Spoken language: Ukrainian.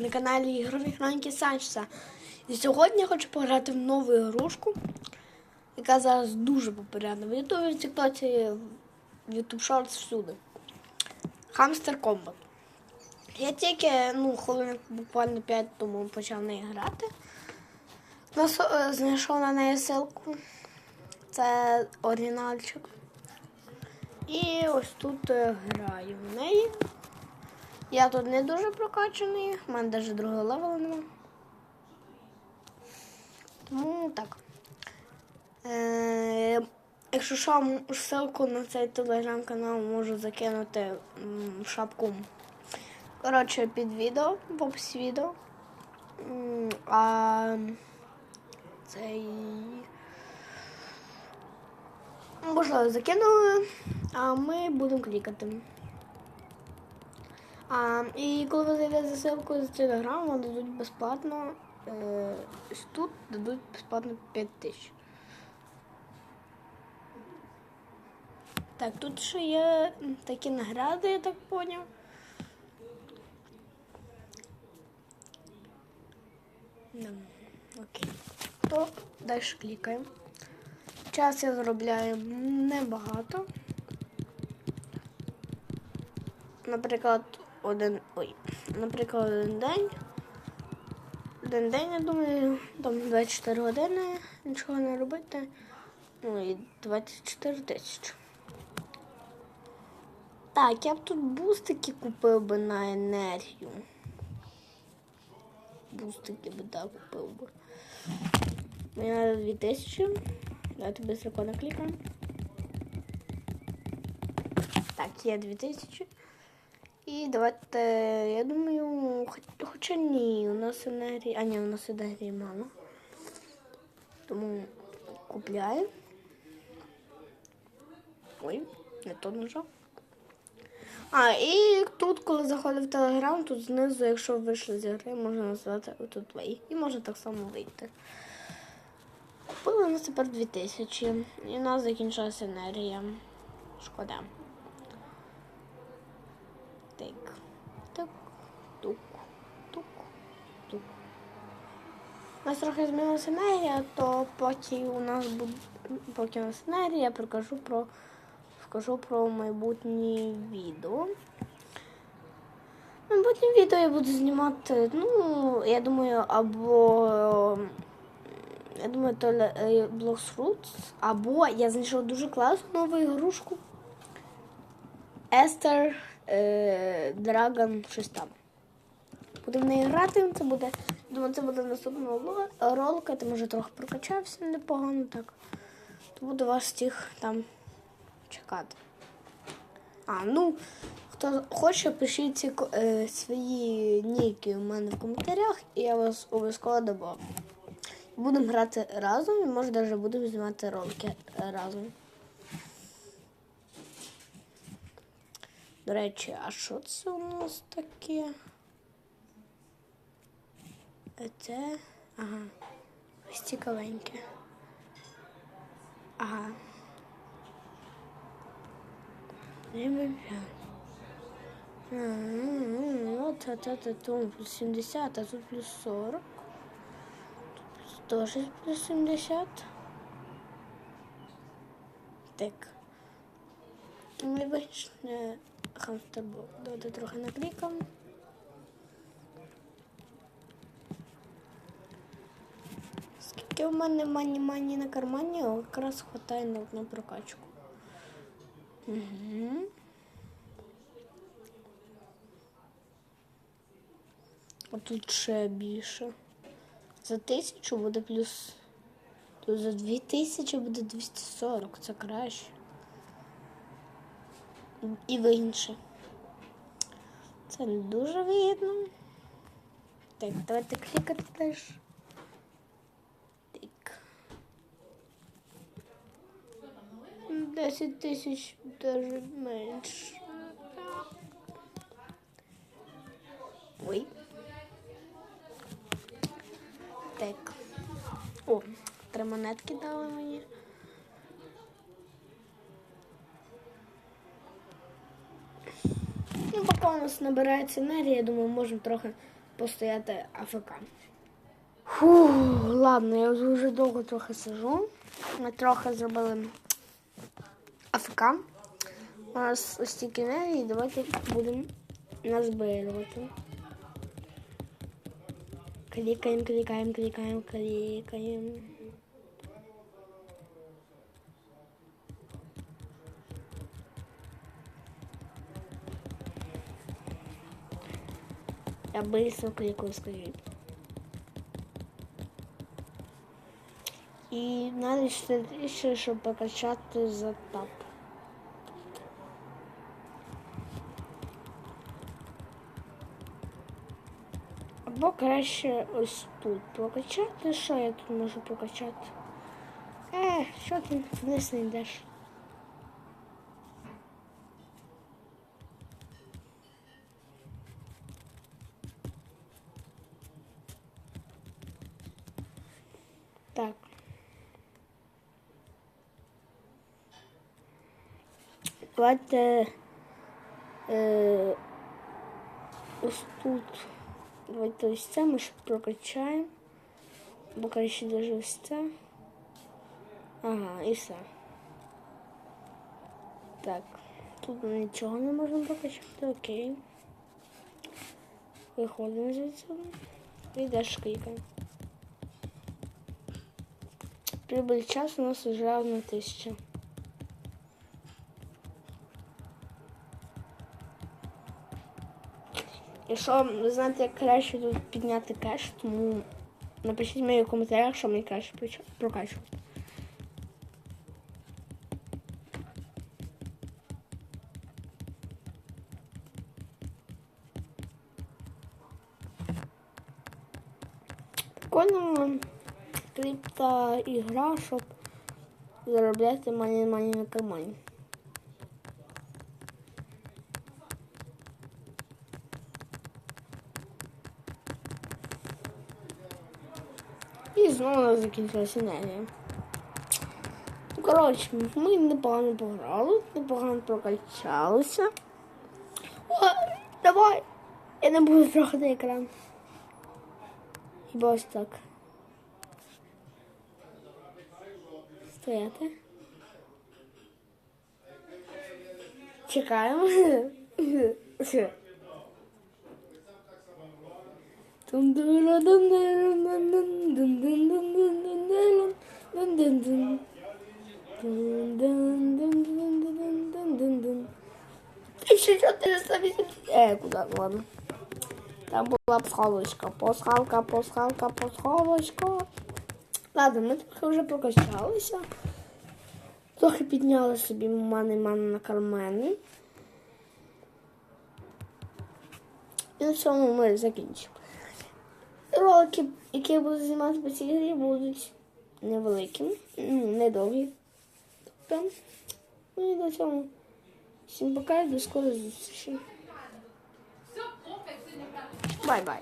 На каналі Ігрові Хроники Санчеса. І сьогодні я хочу пограти в нову ігрушку, яка зараз дуже популярна в Ютубі, в Тіктоці, в Ютуб Шортс всюди. Хамстер Комбат. Я тільки, ну, хвилин буквально 5 тому почав в неї грати. Нас, е, знайшов на неї ссылку. Це оригінальчик. І ось тут е, граю в неї. Я тут не дуже прокачаний, в мене навіть другого левела нема. Тому так. Е, якщо що, ссылку на цей телеграм-канал можу закинути в шапку. Коротше, під відео, в описі відео. А цей. Можливо, закинули, а ми будемо клікати. А, і коли ви зайдете за ссылкою з телеграм, вам дадуть безплатно. Е, тут дадуть безплатно 5 тисяч. Так, тут ще є такі награди, я так поняв. Окей. То далі клікаємо. Час я заробляю небагато. Наприклад, один. Ой, наприклад, один день. Один день, я думаю, там 24 години, нічого не робити. Ну і 24 тисячі. Так, я б тут бустики купив би на енергію. Бустики би так купив би. Мені треба 2000. Давайте быстро накликаем. Так, є 2000. І давайте, я думаю, хоч, хоча ні, у нас енергії. А ні, у нас енергії мало. Тому купляємо. Ой, не то нажав. А, і тут, коли заходив в Телеграм, тут знизу, якщо вийшли з гри, можна назвати отут вей. І можна так само вийти. Купили у нас тепер 2000. І у нас закінчилася енергія. Шкода. Так. Так. Тук. Тук. Тук. У нас трохи змінилася енергія, то поки у нас буде поки у нас енергія, я покажу про скажу про майбутнє відео. Майбутнє відео я буду знімати, ну, я думаю, або я думаю, то ли Blocks Fruits, або я знайшов дуже класну нову ігрушку. Esther е, Dragon щось там. Будемо в неї грати, це буде. Думаю, це буде наступного ролика, тому вже трохи прокачався непогано так. То буду вас всіх там чекати. А, ну, хто хоче, пишіть ці е, свої ніки у мене в коментарях, і я вас обов'язково добавлю. Будемо грати разом і може навіть будемо знімати ролики разом. До речі, а що це у нас таке? Це. Ага. Ось цікавеньке. Ага. От, от, от, от, тут плюс 70, а тут плюс 40. Тоже плюс 70. Так. Вибачте, хамстер був. Давайте трохи наклікам. Скільки в мене мані мані на кармані, якраз вистачає на одну прокачку. Угу. А тут ще більше. За тисячу буде плюс. Тут за дві тисячі буде 240, це краще. І вигідніше. Це не дуже вигідно. Так, давайте клікати теж. Так. 10 тисяч даже менше. Ой. Так. О, три монетки дали мені. Ну, поки у нас набирається енергія, я думаю, можемо трохи постояти АФК. Фу, ладно, я вже довго трохи сижу. Ми трохи зробили АФК. У нас ось тільки енергії, давайте будемо назбирувати. Клікаємо, клікаємо, клікаємо, клікаємо. Я быстро кликаю, скажи. І навіть ще тисячі, щоб покачати за тап. Або краще ось тут прокачати. Що я тут можу прокачати? Е, що ти вниз не йдеш? Так. Давайте е, ось тут. Давайте ось це ми ще прокачаємо. Бо краще даже ось це. Ага, і все. Так. Тут ми нічого не можемо прокачати, окей. Виходимо звідси. І далі клікаємо. Прибыль час у нас уже одна тисяча. Якщо ви знаєте, як краще тут підняти кеш, тому напишіть мені в коментарях, що мені краще проч- прокачувати. Прикольно крипта ігра, щоб заробляти мані мані на кармані. І знову закінчилася енергія. Коротше, ми непогано пограли, непогано прокачалися. О, давай! Я не буду трохи екран. Хіба ось так. Стояти. Чекаємо. Вісімдесят. Е, куди? Ладно. Там була пасхалочка. Пасхалка, пасхалка, пасхалочка. Ладно, ми трохи вже прокачалися. Трохи підняли собі мани мани на кармани. І на цьому ми закінчимо. Ролики, які я буду знімати по цій грі, будуть невеликими, ну, недовгі. Тобто, ну і до цього. Всім пока і до скорої зустрічі. Бай-бай.